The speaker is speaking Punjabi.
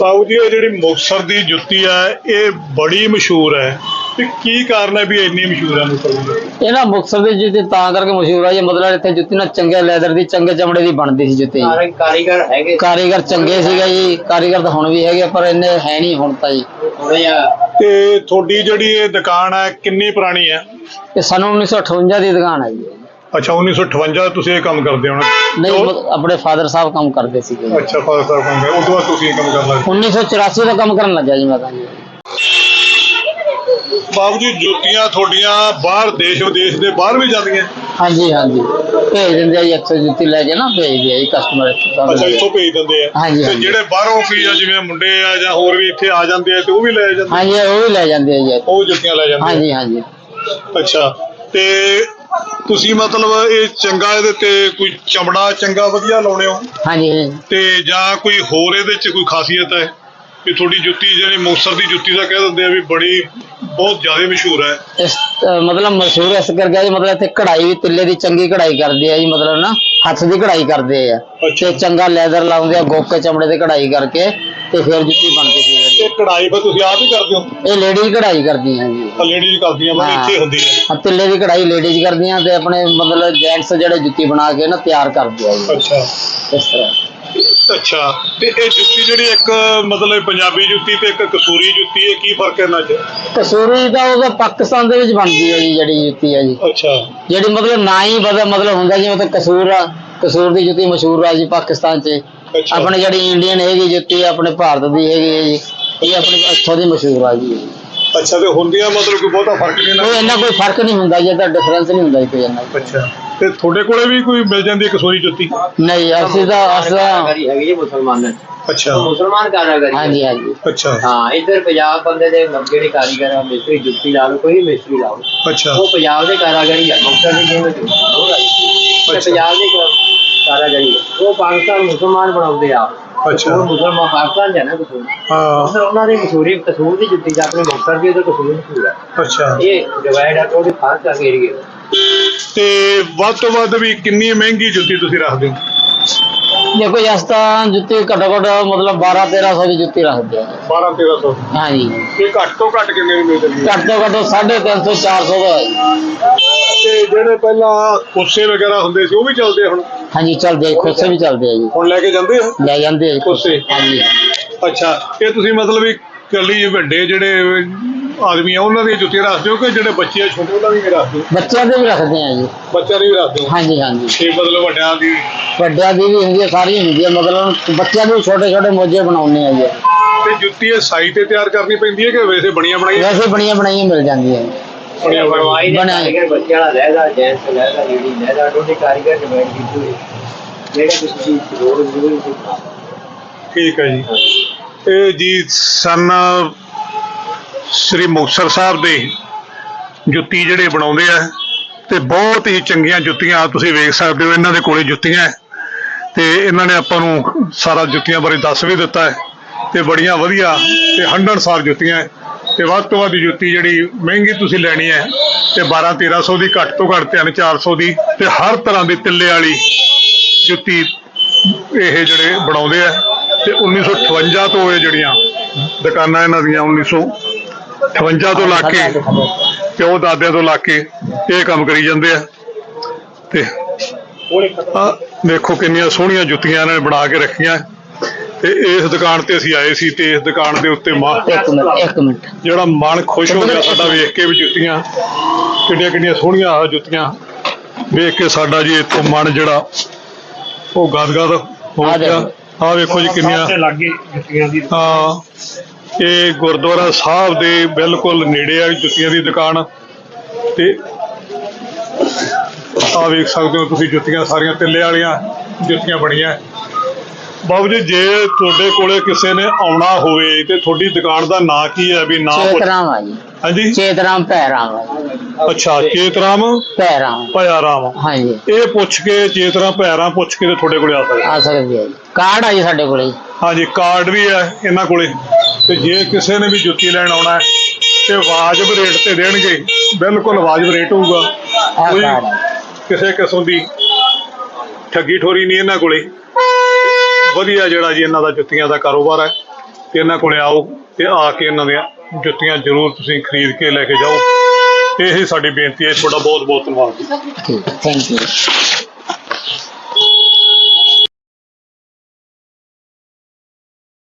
ਬਾਬੂ ਜੀ ਇਹ ਜਿਹੜੀ ਮੁਕਤਸਰ ਦੀ ਜੁੱਤੀ ਹੈ ਇਹ ਬੜੀ ਮਸ਼ਹੂਰ ਹੈ। ਤੇ ਕੀ ਕਾਰਨ ਹੈ ਵੀ ਇੰਨੀ ਮਸ਼ਹੂਰ ਹੈ ਮੁਕਤਸਰ ਦੀ ਜੁੱਤੀ? ਇਹ ਨਾ ਮੁਕਤਸਰ ਦੀ ਜੁੱਤੀ ਤਾਂ ਕਰਕੇ ਮਸ਼ਹੂਰ ਆ ਜੀ ਮਤਲਬ ਇੱਥੇ ਜੁੱਤੀ ਨਾ ਚੰਗੇ ਲੈਦਰ ਦੀ ਚੰਗੇ ਚਮੜੇ ਦੀ ਬਣਦੀ ਸੀ ਜੁੱਤੀ। ਸਾਰੇ ਕਾਰੀਗਰ ਹੈਗੇ। ਕਾਰੀਗਰ ਚੰਗੇ ਸੀਗੇ ਜੀ ਕਾਰੀਗਰ ਤਾਂ ਹੁਣ ਵੀ ਹੈਗੇ ਪਰ ਇੰਨੇ ਹੈ ਨਹੀਂ ਹੁਣ ਤਾਂ ਜੀ। ਤੇ ਤੁਹਾਡੀ ਜਿਹੜੀ ਇਹ ਦੁਕਾਨ ਹੈ ਕਿੰਨੀ ਪੁਰਾਣੀ ਹੈ? ਇਹ ਸਾਨੂੰ 1958 ਦੀ ਦੁਕਾਨ ਹੈ ਜੀ। ਅੱਛਾ 1958 ਤੁਸੀਂ ਇਹ ਕੰਮ ਕਰਦੇ ਹੋ ਨਾ? ਨਹੀਂ ਆਪਣੇ ਫਾਦਰ ਸਾਹਿਬ ਕੰਮ ਕਰਦੇ ਸੀਗੇ। ਜੀ। ਅੱਛਾ ਫਾਦਰ ਸਾਹਿਬ ਕੰਮ ਕਰਦੇ। ਉਸ ਤੋਂ ਬਾਅਦ ਤੁਸੀਂ ਇਹ ਕੰਮ ਕਰਨ ਲੱਗੇ 1984 ਤੋਂ ਕੰਮ ਕਰਨ ਲੱਗਿਆ ਜੀ ਮੈਂ ਤਾਂ ਜੀ। ਬਾਬੂ ਜੀ ਜੁੱਤੀਆਂ ਤੁਹਾਡੀਆਂ ਬਾਹਰ ਦੇਸ਼ ਵਿਦੇਸ਼ ਦੇ ਬਾਹਰ ਵੀ ਜਾਂਦੀਆਂ? ਹਾਂਜੀ ਹਾਂਜੀ। ਭੇਜ ਦਿੰਦੇ ਆ ਜੀ ਅਕਸਰ ਜੁੱਤੀ ਲੈ ਕੇ ਨਾ ਭੇਜਦੇ ਆ ਜੀ ਕਸਟਮਰ ਅੱਛਾ ਇੱਥੋਂ ਭੇਜ ਦਿੰਦੇ ਆ। ਹਾਂਜੀ, ਤੇ ਹਾਂਜੀ। ਜਿਹੜੇ ਬਾਹਰੋਂ ਕੀ ਆ ਜਿਵੇਂ ਮੁੰਡੇ ਆ ਜਾਂ ਹੋਰ ਵੀ ਇੱਥੇ ਆ ਜਾਂਦੇ ਆ ਤੇ ਉਹ ਵੀ ਲੈ ਜਾਂਦੇ ਹਾਂਜੀ ਉਹ ਵੀ ਲੈ ਜਾਂਦੇ ਆ ਜੀ। ਉਹ ਜੁੱਤੀਆਂ ਲੈ ਜਾਂਦੇ ਹਾਂਜੀ ਹਾਂਜੀ। ਅੱਛਾ। ਤੇ ਤੁਸੀਂ ਮਤਲਬ ਇਹ ਚੰਗਾ ਇਹਦੇ ਤੇ ਕੋਈ ਚਮੜਾ ਚੰਗਾ ਵਧੀਆ ਲਾਉਣੇ ਹੋ? ਹਾਂਜੀ ਹਾਂਜੀ। ਤੇ ਜਾਂ ਕੋਈ ਹੋਰ ਇਹਦੇ ਚ ਕੋਈ ਖਾਸੀਅਤ ਹੈ? ਵੀ ਤੁਹਾਡੀ ਜੁੱਤੀ ਜਿਹੜੀ ਮੁਕਤਸਰ ਦੀ ਜੁੱਤੀ ਦਾ ਕਹਿ ਦਿੰਦੇ ਆ ਵੀ ਬੜੀ ਬਹੁਤ ਜ਼ਿਆਦਾ ਮਸ਼ਹੂਰ ਹੈ। ਇਸ ਅਹ ਮਤਲਬ ਮਸ਼ਹੂਰ ਇਸ ਕਰਕੇ ਆ ਜੀ ਮਤਲਬ ਇੱਥੇ ਕਢਾਈ ਵੀ ਤਿੱਲੇ ਦੀ ਚੰਗੀ ਕਢਾਈ ਕਰਦੇ ਆ ਜੀ ਮਤਲਬ ਨਾ ਹੱਥ ਦੀ ਕਢਾਈ ਕਰਦੇ ਆ। ਅੱਛਾ। ਤੇ ਚੰਗਾ ਲੈਦਰ ਲਾਉਂਦੇ ਆ ਗੋਕੇ ਚਮੜੇ ਤੇ ਕਢਾਈ ਕਰਕੇ ਤੇ ਫਿਰ ਜੁੱਤੀ ਬਣਦੀ ਸੀ। ਇਹ ਕਢਾਈ ਫਿਰ ਤੁਸੀਂ ਆਪ ਹੀ ਕਰਦੇ ਹੋ? ਇਹ ਲੇਡੀਜ਼ ਕਢਾਈ ਕਰਦੀਆਂ ਜੀ। ਲੇਡੀਜ਼ ਕਰਦੀਆਂ ਪਰ ਹਾਂ। ਇੱਥੇ ਹੁੰਦੀ ਹੈ ਆ ਤਿੱਲੇ ਦੀ ਕਢਾਈ ਲੇਡੀਜ਼ ਕਰਦੀਆਂ ਤੇ ਆਪਣੇ ਮਤਲਬ ਜੈਂਟਸ ਜਿਹੜੇ ਜੁੱਤੀ ਬਣਾ ਕੇ ਨਾ ਤਿਆਰ ਕਰਦੇ ਆ ਜੀ। ਅੱਛਾ। ਇਸ ਤਰ੍ਹਾਂ। ਅੱਛਾ। ਤੇ ਇਹ ਜੁੱਤੀ ਜਿਹੜੀ ਇੱਕ ਮਤਲਬ ਪੰਜਾਬੀ ਜੁੱਤੀ ਤੇ ਇੱਕ ਕਸੂਰੀ ਜੁੱਤੀ ਹੈ ਕੀ ਫ਼ਰਕ ਹੈ ਇਹਨਾਂ 'ਚ? ਕਸੂਰੀ ਤਾਂ ਉਹਦਾ ਪਾਕਿਸਤਾਨ ਦੇ ਵਿੱਚ ਬਣਦੀ ਹੈ ਜੀ ਜਿਹੜੀ ਜੁੱਤੀ ਹੈ ਜੀ। ਅੱਛਾ। ਜਿਹੜੀ ਮਤਲਬ ਨਾ ਹੀ ਬਦਲ ਮਤਲਬ ਹੁੰਦਾ ਜਿਵੇਂ ਤਾਂ ਕਸੂਰ ਆ। ਕਸੂਰ ਦੀ ਜੁੱਤੀ ਮਸ਼ਹੂਰ ਆ ਜੀ ਪਾਕਿਸਤਾਨ 'ਚ। ਅੱਛਾ। ਆਪਣੇ ਜਿਹੜੀ ਇੰਡੀਅਨ ਹੈਗੀ ਜੁੱਤੀ ਆਪਣੇ ਭਾਰਤ ਦੀ ਹੈਗੀ ਹੈ ਜੀ। ਇਹ ਆਪਣੇ ਇੱਥੋਂ ਦੀ ਮਸ਼ਹੂਰ ਆ ਜੀ ਅੱਛਾ ਤੇ ਹੁੰਦੀਆਂ ਮਤਲਬ ਕੋਈ ਬਹੁਤਾ ਫ਼ਰਕ ਨਹੀਂ ਕੋਈ ਨਾ ਇੰਨਾ ਕੋਈ ਫ਼ਰਕ ਨਹੀਂ ਹੁੰਦਾ ਜੀ ਇਹਦਾ ਡਿਫਰੈਂਸ ਨਹੀਂ ਹੁੰਦਾ ਜੀ ਕੋਈ ਇੰਨਾ। ਅੱਛਾ ਤੇ ਤੁਹਾਡੇ ਕੋਲੇ ਵੀ ਕੋਈ ਮਿਲ ਜਾਂਦੀ ਹੈ ਕਸੂਰੀ ਜੁੱਤੀ? ਨਹੀਂ ਅਸੀਂ ਤਾਂ ਅਸਾਂ ਕਾਰੀਗਰੀ ਹੈਗੀ ਜੀ ਮੁਸਲਮਾਨਾਂ ਅੱਛਾ। ਮੁਸਲਮਾਨ ਕਾਰੀਗਰ ਹਾਂਜੀ ਹਾਂਜੀ। ਅੱਛਾ। ਹਾਂ ਇੱਧਰ ਪੰਜਾਬ ਬੰਦੇ ਦੇ ਜਿਹੜੇ ਕਾਰੀਗਰ ਆ ਮਿਸਤਰੀ ਜੁੱਤੀ ਲਾ ਲਓ ਕੋਈ ਵੀ ਮਿਸਤਰੀ ਲਾ ਲਓ। ਅੱਛਾ। ਉਹ ਪੰਜਾਬ ਦੇ ਕਾਰੀਗਰੀ ਆ ਮੁਕਤਸਰ ਦੀ ਜਿਵੇਂ ਜੁੱਤੀ ਉਹ ਤੇ ਅੱਛਾ। ਪੰਜਾਬ ਦੇ ਕਾਰੀਗਰੀ ਆ। ਉਹ ਪਾਕਿਸਤਾਨ ਮੁਸਲਮਾਨ ਬਣਾਉਂਦੇ ਆ। ਅੱਛਾ। ਉਹ ਮੁਸਲਮਾਨ ਪਾਕਿਸਤਾਨ ਜਾਣਾ ਕਸੂਰ। ਹਾਂ। ਉਹਨਾਂ ਦੀ ਮਸ਼ਹੂਰੀ ਕਸੂਰ ਦੀ ਜੁੱਤੀ ਜਾਂ ਆਪਣੇ ਮੁਕਤਸਰ ਦੀ ਉਹਦੇ ਕਸੂਰ ਮਸ਼ਹੂਰ ਆ। ਅੱਛਾ। ਇਹ ਡਿਵਾਈਡ ਆ ਉਹਦੇ ਖਾਸ ਕਰਕੇ ਏਰੀਏ ਤੇ ਵੱਧ ਤੋਂ ਵੱਧ ਵੀ ਕਿੰਨੀ ਮਹਿੰਗੀ ਜੁੱਤੀ ਤੁਸੀਂ ਰੱਖਦੇ ਹੋ? ਦੇਖੋ ਇਸ ਤਾਂ ਜੁੱਤੀ ਘੱਟੋ ਘੱਟ ਮਤਲਬ 12 1300 ਦੀ ਜੁੱਤੀ ਰੱਖਦੇ ਆ 12 1300 ਹਾਂਜੀ। ਇਹ ਘੱਟ ਤੋਂ ਘੱਟ ਕਿੰਨੇ ਦੀ ਮਿਲ ਜਾਂਦੀ ਹੈ? ਘੱਟ ਤੋਂ ਘੱਟ 350 400 ਦਾ ਹੈ। ਤੇ ਜਿਹੜੇ ਪਹਿਲਾਂ ਕੋਸੇ ਵਗੈਰਾ ਹੁੰਦੇ ਸੀ ਉਹ ਵੀ ਚੱਲਦੇ ਆ ਹੁਣ? ਹਾਂਜੀ ਚੱਲਦੇ ਆ ਖੋਸੇ ਵੀ ਚੱਲਦੇ ਆ ਜੀ। ਹੁਣ ਲੈ ਕੇ ਜਾਂਦੇ ਆ ਲੈ ਜਾਂਦੇ ਆ ਜੀ ਖੋਸੇ? ਹਾਂਜੀ। ਅੱਛਾ ਇਹ ਤੁਸੀਂ ਮਤਲਬ ਵੀ ਕੱਲੀ ਵੱਡੇ ਜਿਹੜੇ ਆਦਮੀ ਆ ਉਹਨਾਂ ਦੀਆਂ ਜੁੱਤੀਆਂ ਰੱਖਦੇ ਹੋ ਕਿ ਜਿਹੜੇ ਬੱਚੇ ਆ ਛੋਟੇ ਉਹਨਾਂ ਦੀ ਵੀ ਰੱਖਦੇ ਹੋ? ਬੱਚਿਆਂ ਦੇ ਵੀ ਰੱਖਦੇ ਆ ਜੀ। ਬੱਚਿਆਂ ਦੀ ਵੀ ਰੱਖਦੇ ਹੋ? ਹਾਂਜੀ ਹਾਂਜੀ। ਤੇ ਮਤਲਬ ਵੱਡਿਆਂ ਦੀ ਵੱਡਿਆਂ ਦੀ ਵੀ ਹੁੰਦੀ ਹੈ ਸਾਰੀ ਹੁੰਦੀ ਹੈ ਮਤਲਬ ਬੱਚਿਆਂ ਦੇ ਵੀ ਛੋਟੇ ਛੋਟੇ ਮੋਜੇ ਬਣਾਉਣੇ ਆ ਜੀ। ਤੇ ਜੁੱਤੀ ਇਹ ਸਾਈ ਤੇ ਤਿਆਰ ਕਰਨੀ ਪੈਂਦੀ ਹੈ ਕਿ ਵੈਸੇ ਬਣੀਆਂ ਬਣਾਈਆਂ? ਵੈਸੇ ਬਣੀਆਂ ਬਣਾਈਆਂ ਮਿਲ ਜਾਂਦੀਆਂ ਬਣਾਈਆਂ ਬਣਵਾਈ ਦੇ ਬਣਾਈ। ਕਾਰੀਗਰ ਬੱਚੇ ਵਾਲਾ ਲਹਿਦਾ ਜੈਂਟਸ ਲਹਿਦਾ ਲੇਡੀ ਲਹਿਦਾ ਉਹਦੇ ਕਾਰੀਗਰ ਡਿਵਾਈਡ ਕੀਤੀ ਜਿਹੜੇ ਚੀਜ਼ ਦੀ ਲੋੜ ਬਣਾ ਠੀਕ ਹੈ ਜੀ। ਇਹ ਜੀ ਸਨ ਸ੍ਰੀ ਮੁਕਤਸਰ ਸਾਹਿਬ ਦੇ ਜੁੱਤੀ ਜਿਹੜੇ ਬਣਾਉਂਦੇ ਆ ਤੇ ਬਹੁਤ ਹੀ ਚੰਗੀਆਂ ਜੁੱਤੀਆਂ ਤੁਸੀਂ ਵੇਖ ਸਕਦੇ ਹੋ ਇਹਨਾਂ ਦੇ ਕੋਲੇ ਜੁੱਤੀਆਂ ਹੈ। ਤੇ ਇਹਨਾਂ ਨੇ ਆਪਾਂ ਨੂੰ ਸਾਰਾ ਜੁੱਤੀਆਂ ਬਾਰੇ ਦੱਸ ਵੀ ਦਿੱਤਾ ਹੈ ਤੇ ਬੜੀਆਂ ਵਧੀਆ ਤੇ ਹੰਡਣਸਾਰ ਜੁੱਤੀਆਂ ਹੈ। ਤੇ ਵੱਧ ਤੋਂ ਵੱਧ ਜੁੱਤੀ ਜਿਹੜੀ ਮਹਿੰਗੀ ਤੁਸੀਂ ਲੈਣੀ ਹੈ ਤੇ 12 1300 ਦੀ ਘੱਟ ਤੋਂ ਘੱਟ 3 400 ਦੀ ਤੇ ਹਰ ਤਰ੍ਹਾਂ ਦੀ ਤਿੱਲੇ ਵਾਲੀ ਜੁੱਤੀ ਇਹ ਜਿਹੜੇ ਬਣਾਉਂਦੇ ਆ ਤੇ 1958 ਤੋਂ ਇਹ ਜਿਹੜੀਆਂ ਦੁਕਾਨਾਂ ਇਹਨਾਂ ਦੀਆਂ 1958 ਤੋਂ ਲਾ ਕੇ ਪਿਓ ਦਾਦਿਆਂ ਤੋਂ ਲਾ ਕੇ ਇਹ ਕੰਮ ਕਰੀ ਜਾਂਦੇ ਆ ਤੇ ਦੇਖੋ ਕਿੰਨੀਆਂ ਸੋਹਣੀਆਂ ਜੁੱਤੀਆਂ ਇਹਨਾਂ ਨੇ ਬਣਾ ਕੇ ਰੱਖੀਆਂ। ਤੇ ਇਸ ਦੁਕਾਨ ਤੇ ਅਸੀਂ ਆਏ ਸੀ ਤੇ ਇਸ ਦੁਕਾਨ ਦੇ ਉੱਤੇ ਮਾ ਇੱਕ ਮਿੰਟ ਇੱਕ ਮਿੰਟ ਜਿਹੜਾ ਮਨ ਖੁਸ਼ ਹੋ ਗਿਆ ਸਾਡਾ ਵੇਖ ਕੇ ਵੀ ਜੁੱਤੀਆਂ ਕਿੰਨੀਆਂ ਕਿੰਨੀਆਂ ਸੋਹਣੀਆਂ ਆ ਜੁੱਤੀਆਂ। ਵੇਖ ਕੇ ਸਾਡਾ ਜੀ ਇੱਥੋਂ ਮਨ ਜਿਹੜਾ ਉਹ ਗਦਗਦ ਹੋ ਆ ਗਿਆ। ਦੇਖੋ। ਆ ਵੇਖੋ ਜੀ ਕਿੰਨੀਆਂ ਲੱਗੇ ਜੁੱਤੀਆਂ ਦੀ ਹਾਂ ਇਹ ਗੁਰਦੁਆਰਾ ਸਾਹਿਬ ਦੇ ਬਿਲਕੁਲ ਨੇੜੇ ਆ ਜੁੱਤੀਆਂ ਦੀ ਦੁਕਾਨ। ਤੇ ਆ ਵੇਖ ਸਕਦੇ ਹੋ ਤੁਸੀਂ ਜੁੱਤੀਆਂ ਸਾਰੀਆਂ ਤਿੱਲੇ ਵਾਲੀਆਂ ਜੁੱਤੀਆਂ ਬਣੀਆਂ। ਬਾਬੂ ਜੀ ਜੇ ਤੁਹਾਡੇ ਕੋਲੇ ਕਿਸੇ ਨੇ ਆਉਣਾ ਹੋਵੇ ਤੇ ਤੁਹਾਡੀ ਦੁਕਾਨ ਦਾ ਨਾਂ ਕੀ ਹੈ? ਵੀ ਨਾਂ ਪੁੱਛ ਚੇਤਰਾਮ ਆ ਜੀ। ਹਾਂਜੀ? ਚੇਤਰਾਮ ਪੈਰਾਮ ਆ। ਅੱਛਾ ਚੇਤਰਾਮ ਪੈਰਾਮ ਭਇਆ ਰਾਮ ਹਾਂਜੀ। ਇਹ ਪੁੱਛ ਕੇ ਚੇਤਰਾ ਭੈਰਾਂ ਪੁੱਛ ਕੇ ਤੇ ਤੁਹਾਡੇ ਕੋਲੇ ਆ ਸਕਦੇ। ਆ ਸਕਦੀ ਹੈ ਜੀ। ਕਾਰਡ ਆ ਜੀ ਸਾਡੇ ਕੋਲੇ। ਹਾਂਜੀ ਕਾਰਡ ਵੀ ਹੈ ਇਹਨਾਂ ਕੋਲੇ। ਤੇ ਜੇ ਕਿਸੇ ਨੇ ਵੀ ਜੁੱਤੀ ਲੈਣ ਆਉਣਾ ਹੈ ਤੇ ਵਾਜਬ ਰੇਟ ਤੇ ਦੇਣਗੇ। ਬਿਲਕੁਲ ਵਾਜਬ ਰੇਟ ਹੋਊਗਾ। ਕੋਈ ਆ। ਕਿਸੇ ਕਿਸਮ ਦੀ ਠੱਗੀ ਠੋਰੀ ਨਹੀਂ ਇਹਨਾਂ ਕੋਲੇ। ਵਧੀਆ ਜਿਹੜਾ ਜੀ ਇਹਨਾਂ ਦਾ ਜੁੱਤੀਆਂ ਦਾ ਕਾਰੋਬਾਰ ਹੈ, ਤੇ ਇਹਨਾਂ ਕੋਲੇ ਆਓ ਤੇ ਆ ਕੇ ਇਹਨਾਂ ਦੀਆਂ ਜੁੱਤੀਆਂ ਜ਼ਰੂਰ ਤੁਸੀਂ ਖਰੀਦ ਕੇ ਲੈ ਕੇ ਜਾਓ। ਇਹ ਹੀ ਸਾਡੀ ਬੇਨਤੀ ਹੈ, ਤੁਹਾਡਾ ਬਹੁਤ ਬਹੁਤ ਧੰਨਵਾਦ ਠੀਕ ਥੈਂਕ ਯੂ